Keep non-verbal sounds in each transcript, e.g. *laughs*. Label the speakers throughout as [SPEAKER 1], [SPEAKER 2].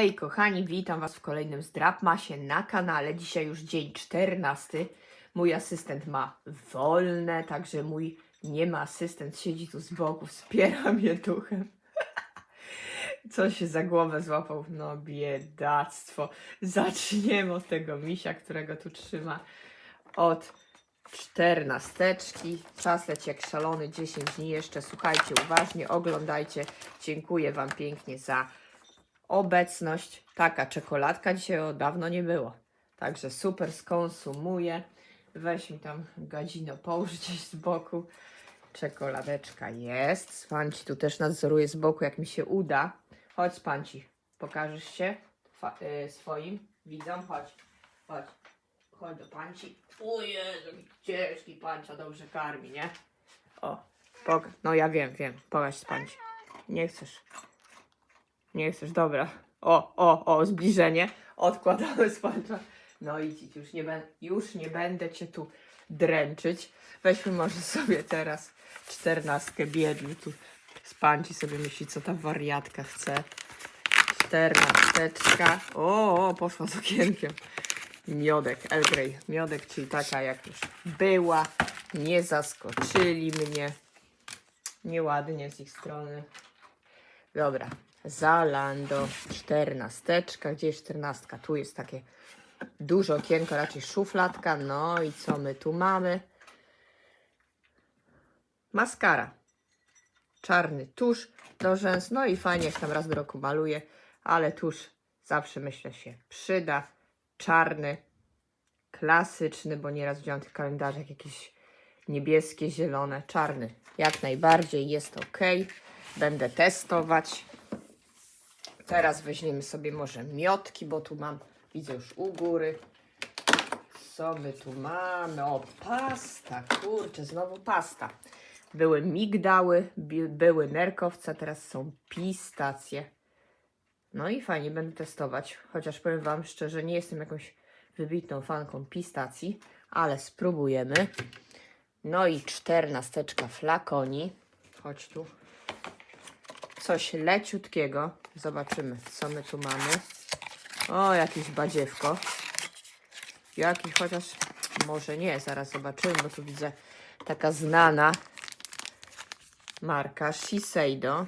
[SPEAKER 1] Hej kochani, witam Was w kolejnym Zdrapmasie na kanale. Dzisiaj już dzień 14. Mój asystent ma wolne, także mój nie ma asystent, siedzi tu z boku, wspiera *laughs* mnie duchem. *laughs* Co się za głowę złapał? No biedactwo. Zaczniemy od tego misia, którego tu trzyma. Od czternasteczki. Czas leci jak szalony, 10 dni jeszcze. Słuchajcie uważnie, oglądajcie. Dziękuję Wam pięknie za obecność. Taka czekoladka dzisiaj od dawno nie było. Także super skonsumuję. Weź mi tam gadzino, połóż gdzieś z boku. Czekoladeczka jest. Spanci tu też nadzoruje z boku, jak mi się uda. Chodź, Spanci. Pokażesz się y, swoim widzom. Chodź, chodź. Chodź do Panci. O Jezu, ciężki Pancia dobrze karmi, nie? O, no ja wiem, wiem. Pokaż Spanci. Nie chcesz. Nie chcesz, dobra. O, o, o, zbliżenie. Odkładamy spancza. No idź, już nie, już nie będę cię tu dręczyć. Weźmy może sobie teraz czternastkę biedny tu. Spanci sobie myśli, co ta wariatka chce. Czternasteczka. O, o, poszła z okienkiem. Miodek, El Grey. Miodek, czyli taka jak już była. Nie zaskoczyli mnie. Nieładnie z ich strony. Dobra, Zalando, czternasteczka. Gdzie jest czternastka? Tu jest takie duże okienko, raczej szufladka. No i co my tu mamy? Maskara. Czarny tusz do rzęs. No i fajnie, jak tam raz do roku maluję, ale tusz zawsze myślę się przyda. Czarny, klasyczny, bo nieraz widziałam tych kalendarzach jakieś niebieskie, zielone, czarny. Jak najbardziej jest ok. Będę testować. Teraz weźmiemy sobie może miotki, bo tu mam, widzę już u góry. Co my tu mamy? O, pasta, kurczę, znowu pasta. Były migdały, były nerkowce, teraz są pistacje. No i fajnie, będę testować. Chociaż powiem Wam szczerze, nie jestem jakąś wybitną fanką pistacji, ale spróbujemy. No i czternasteczka flakoni. Chodź tu. Coś leciutkiego. Zobaczymy, co my tu mamy. O, jakieś badziewko. Jakiś chociaż, może nie, zaraz zobaczymy, bo tu widzę taka znana marka Shiseido.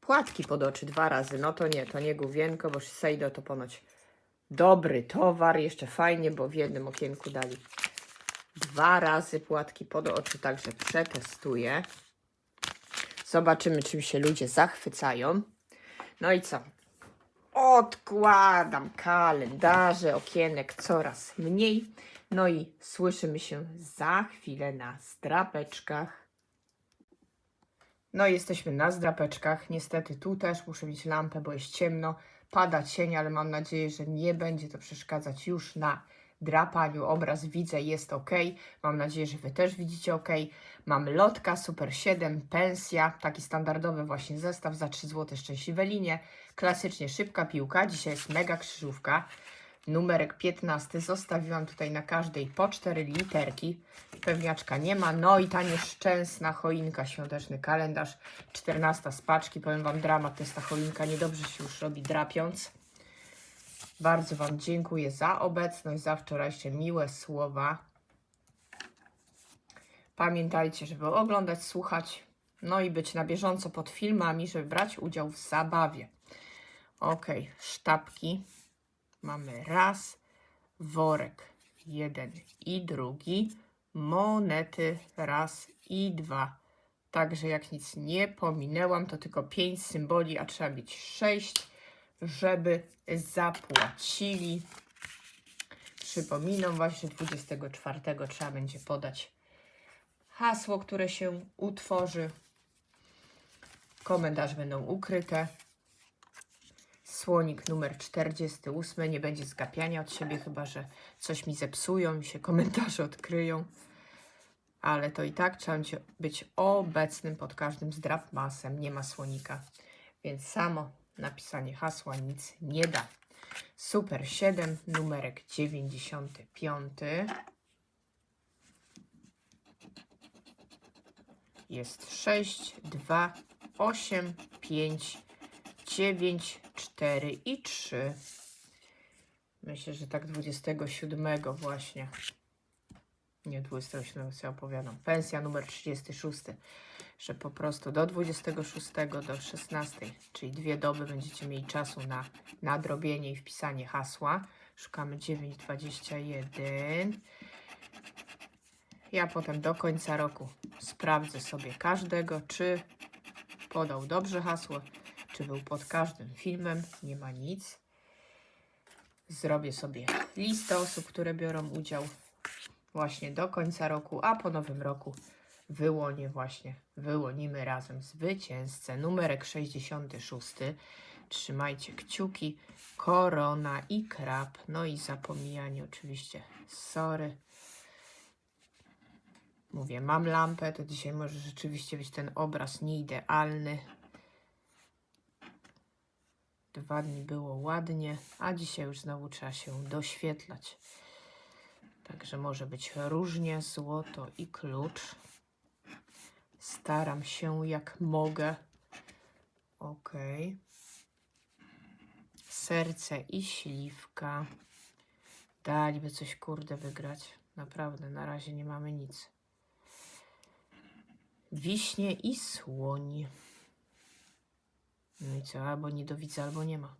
[SPEAKER 1] Płatki pod oczy dwa razy. No to nie, to nie główienko, bo Shiseido to ponoć dobry towar. Jeszcze fajnie, bo w jednym okienku dali dwa razy płatki pod oczy, także przetestuję. Zobaczymy, czym się ludzie zachwycają. No i co? Odkładam kalendarze, okienek coraz mniej. No i słyszymy się za chwilę na zdrapeczkach. No i jesteśmy na zdrapeczkach. Niestety tu też muszę mieć lampę, bo jest ciemno. Pada cień, ale mam nadzieję, że nie będzie to przeszkadzać już na drapaniu. Obraz widzę, jest ok. Mam nadzieję, że Wy też widzicie ok. Mamy lotka Super 7, pensja, taki standardowy właśnie zestaw za 3 zł szczęśliwe linie. Klasycznie szybka piłka, dzisiaj jest mega krzyżówka. Numerek 15 zostawiłam tutaj na każdej po 4 literki. Pewniaczka nie ma. No i ta nieszczęsna choinka, świąteczny kalendarz. 14 z paczki. Powiem Wam, dramat to jest ta choinka. Niedobrze się już robi drapiąc. Bardzo Wam dziękuję za obecność, za wczorajsze miłe słowa. Pamiętajcie, żeby oglądać, słuchać, no i być na bieżąco pod filmami, żeby brać udział w zabawie. Ok, sztabki. Mamy raz, worek jeden i drugi, monety raz i dwa. Także jak nic nie pominęłam, to tylko pięć symboli, a trzeba mieć sześć, żeby zapłacili. Przypominam właśnie, że 24 trzeba będzie podać hasło, które się utworzy. Komentarze będą ukryte. Słonik numer 48. Nie będzie zgapiania od siebie, chyba że coś mi zepsują i się komentarze odkryją. Ale to i tak trzeba być obecnym pod każdym zdrapmasem. Nie ma słonika. Więc samo napisanie hasła nic nie da. Super 7, numerek 95. Jest 6, 2, 8, 5, 9, 4 i 3. Myślę, że tak 27 właśnie. Nie 27, co ja opowiadam. Pensja numer 36. Że po prostu do 26 do 16, czyli dwie doby będziecie mieli czasu na nadrobienie i wpisanie hasła. Szukamy 921. Ja potem do końca roku sprawdzę sobie każdego, czy podał dobrze hasło, czy był pod każdym filmem. Nie ma nic. Zrobię sobie listę osób, które biorą udział właśnie do końca roku, a po nowym roku wyłonię właśnie, wyłonimy razem zwycięzcę. Numerek 66. Trzymajcie kciuki. Korona i krab. No i zapomijanie oczywiście. Sorry. Mówię, mam lampę, to dzisiaj może rzeczywiście być ten obraz nieidealny. Dwa dni było ładnie, a dzisiaj już znowu trzeba się doświetlać. Także może być różnie, złoto i klucz. Staram się jak mogę. Ok. Serce i śliwka. Daliby coś kurde wygrać. Naprawdę, na razie nie mamy nic. Wiśnie i słoń. No i co? Albo nie do widza, albo nie ma.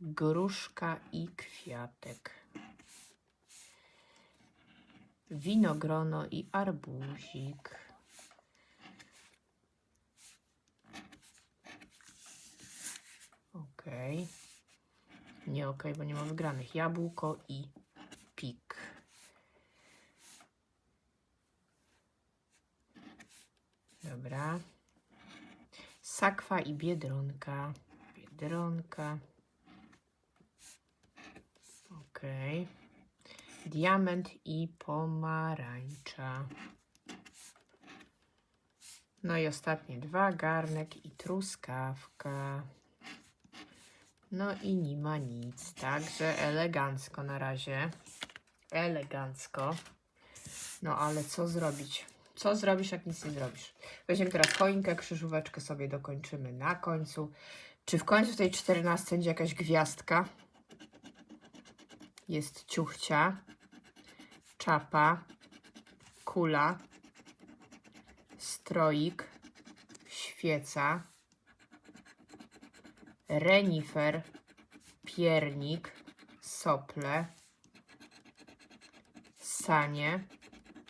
[SPEAKER 1] Gruszka i kwiatek. Winogrono i arbuzik. Okej. Nie okej, bo nie ma wygranych. Jabłko i pik. Dobra. Sakwa i biedronka. Biedronka. Okej. Diament i pomarańcza. No i ostatnie dwa, garnek i truskawka. No i nie ma nic, także elegancko na razie. Elegancko. No ale co zrobić? Co zrobisz, jak nic nie zrobisz? Weźmiemy teraz choinkę, krzyżóweczkę sobie dokończymy na końcu. Czy w końcu tej 14 będzie jakaś gwiazdka? Jest ciuchcia, czapa, kula, stroik, świeca, renifer, piernik, sople, sanie,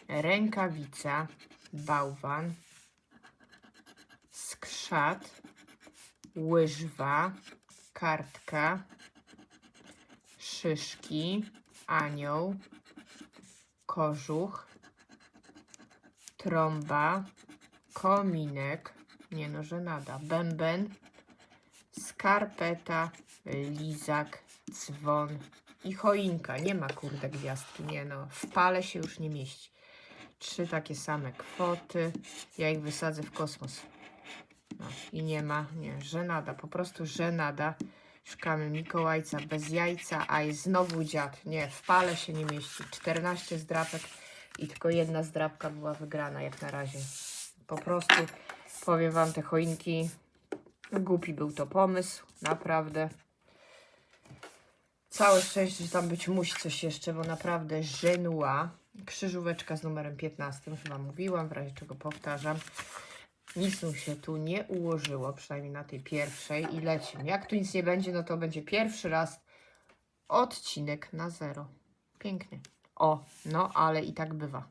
[SPEAKER 1] rękawica, bałwan, skrzat, łyżwa, kartka, szyszki, anioł, kożuch, trąba, kominek, nie no, że nada, bęben, skarpeta, lizak, dzwon i choinka. Nie ma kurde gwiazdki, nie no, w pale się już nie mieści. Trzy takie same kwoty, ja ich wysadzę w kosmos. No i nie ma, nie, żenada, po prostu żenada. Szukamy Mikołajca bez jajca, a jest znowu dziad. Nie, w pale się nie mieści. 14 zdrapek i tylko jedna zdrapka była wygrana jak na razie. Po prostu powiem Wam te choinki. Głupi był to pomysł, naprawdę. Całe szczęście, że tam być musi coś jeszcze, bo naprawdę żenua. Krzyżóweczka z numerem 15, chyba mówiłam, w razie czego powtarzam. Nic mu się tu nie ułożyło, przynajmniej na tej pierwszej i lecimy. Jak tu nic nie będzie, no to będzie pierwszy raz odcinek na zero. Pięknie. O, no ale i tak bywa.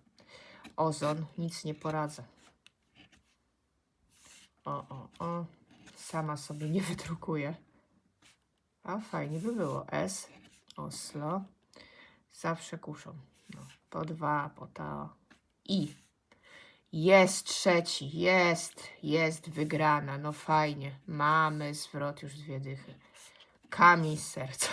[SPEAKER 1] Ozon, nic nie poradzę. O, o, o. Sama sobie nie wydrukuję. A fajnie by było. S, Oslo. Zawsze kuszą. No, po dwa, po to. I. Jest trzeci, jest, jest wygrana, no fajnie. Mamy zwrot już dwie dychy. Kamień serca.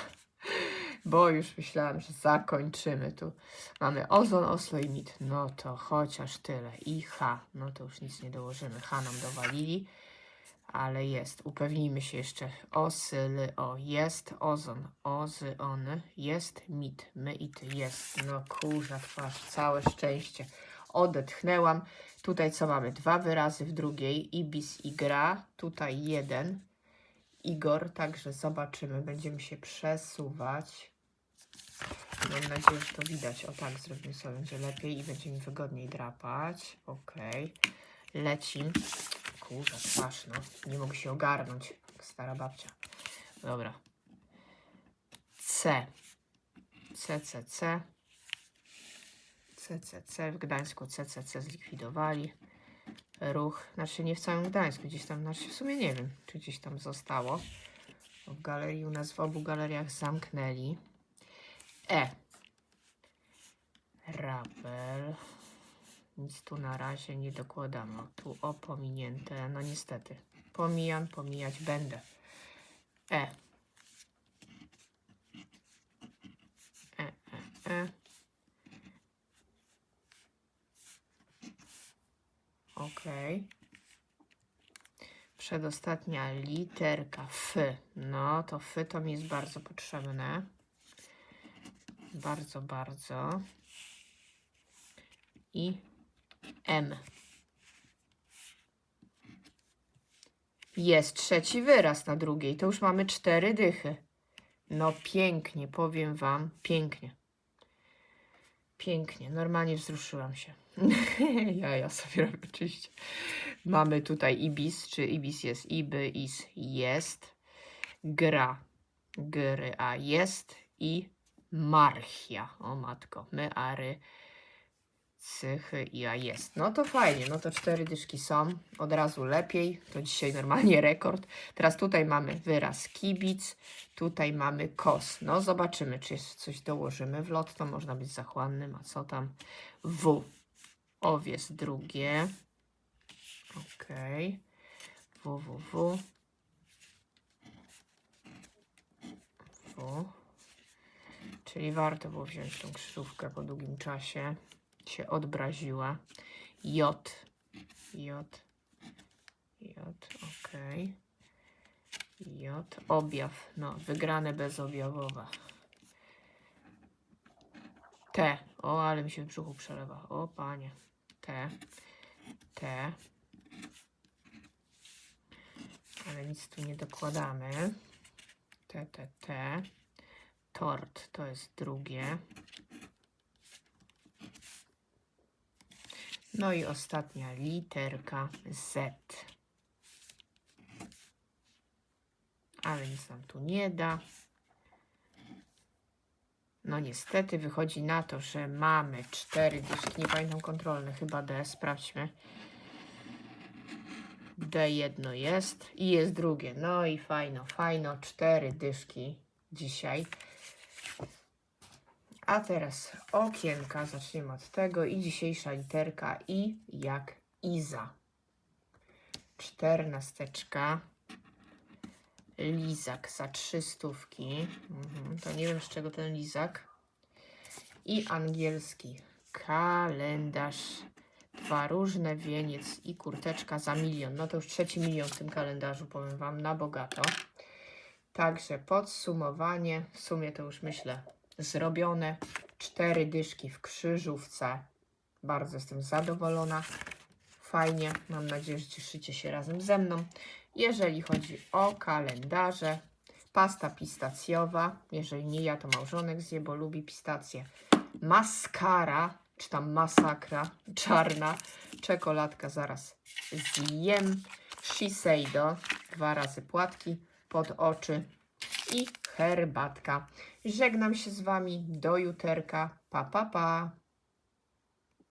[SPEAKER 1] *laughs* Bo już myślałam, że zakończymy tu. Mamy Ozon, Oslo i Mit. No to chociaż tyle. I H. No to już nic nie dołożymy. H nam dowalili. Ale jest. Upewnijmy się jeszcze. Osyly, o. Jest Ozon. Ozy, on. Jest Mit. My i ty. Jest. No kurza twarz. Całe szczęście. Odetchnęłam. Tutaj co mamy? Dwa wyrazy w drugiej. Ibis i gra. Tutaj jeden. Igor, także zobaczymy. Będziemy się przesuwać. Mam nadzieję, że to widać. O tak, zrobimy sobie, będzie lepiej i będzie mi wygodniej drapać. Okej. Lecim. Kurza, twarz, no. Nie mogę się ogarnąć, stara babcia. Dobra. C. C, C, C. CCC. W Gdańsku CCC zlikwidowali. Ruch, znaczy nie w całym Gdańsku, gdzieś tam, znaczy w sumie nie wiem, czy gdzieś tam zostało. W galerii u nas w obu galeriach zamknęli. E. Rabel. Nic tu na razie nie dokładamy. O, Tu o pominięte. No niestety. Pomijam, pomijać będę. E. E, e, e. Okej. Przedostatnia literka F. No, to F to mi jest bardzo potrzebne. Bardzo, bardzo. I M. Jest trzeci wyraz na drugiej. To już mamy cztery dychy. No pięknie, powiem wam, pięknie. Pięknie, normalnie wzruszyłam się. *laughs* ja, ja sobie robię oczywiście. Mamy tutaj ibis, czy ibis jest iby, is jest. Gra, gry, a jest i marchia. O matko, my, ary, cychy i a jest. No to fajnie, no to cztery dyszki są, od razu lepiej, to dzisiaj normalnie *laughs* rekord. Teraz tutaj mamy wyraz kibic, tutaj mamy kos. No zobaczymy, czy jeszcze coś dołożymy w lot, to można być zachłannym, a co tam? W. Owies drugie. Okej. W, W, W. W. Czyli warto było wziąć tą krzyżówkę po długim czasie. Się odbraziła. J. J. J. Okej. J. Objaw. No, wygrane bezobjawowe. T. O, ale mi się w brzuchu przelewa. O, panie. T. T. Ale nic tu nie dokładamy. T, T, T. Tort to jest drugie. No i ostatnia literka Z. Ale nic nam tu nie da. No niestety wychodzi na to, że mamy cztery dyszki, nie pamiętam kontrolne, chyba D, sprawdźmy. D jedno jest i jest drugie. No i fajno, fajno, cztery dyszki dzisiaj. A teraz okienka, zaczniemy od tego i dzisiejsza literka I jak Iza. Czternasteczka. Lizak za trzy stówki. Mhm, to nie wiem z czego ten lizak. I angielski kalendarz. Dwa różne, wieniec i kurteczka za milion. No to już trzeci milion w tym kalendarzu, powiem Wam, na bogato. Także podsumowanie, w sumie to już myślę zrobione. Cztery dyszki w krzyżówce. Bardzo jestem zadowolona. Fajnie. Mam nadzieję, że cieszycie się razem ze mną. Jeżeli chodzi o kalendarze, pasta pistacjowa. Jeżeli nie ja, to małżonek zje, bo lubi pistacje. Maskara, czy tam masakra, czarna. Czekoladka zaraz zjem. Shiseido, dwa razy płatki pod oczy i herbatka. Żegnam się z Wami do juterka. Pa, pa, pa.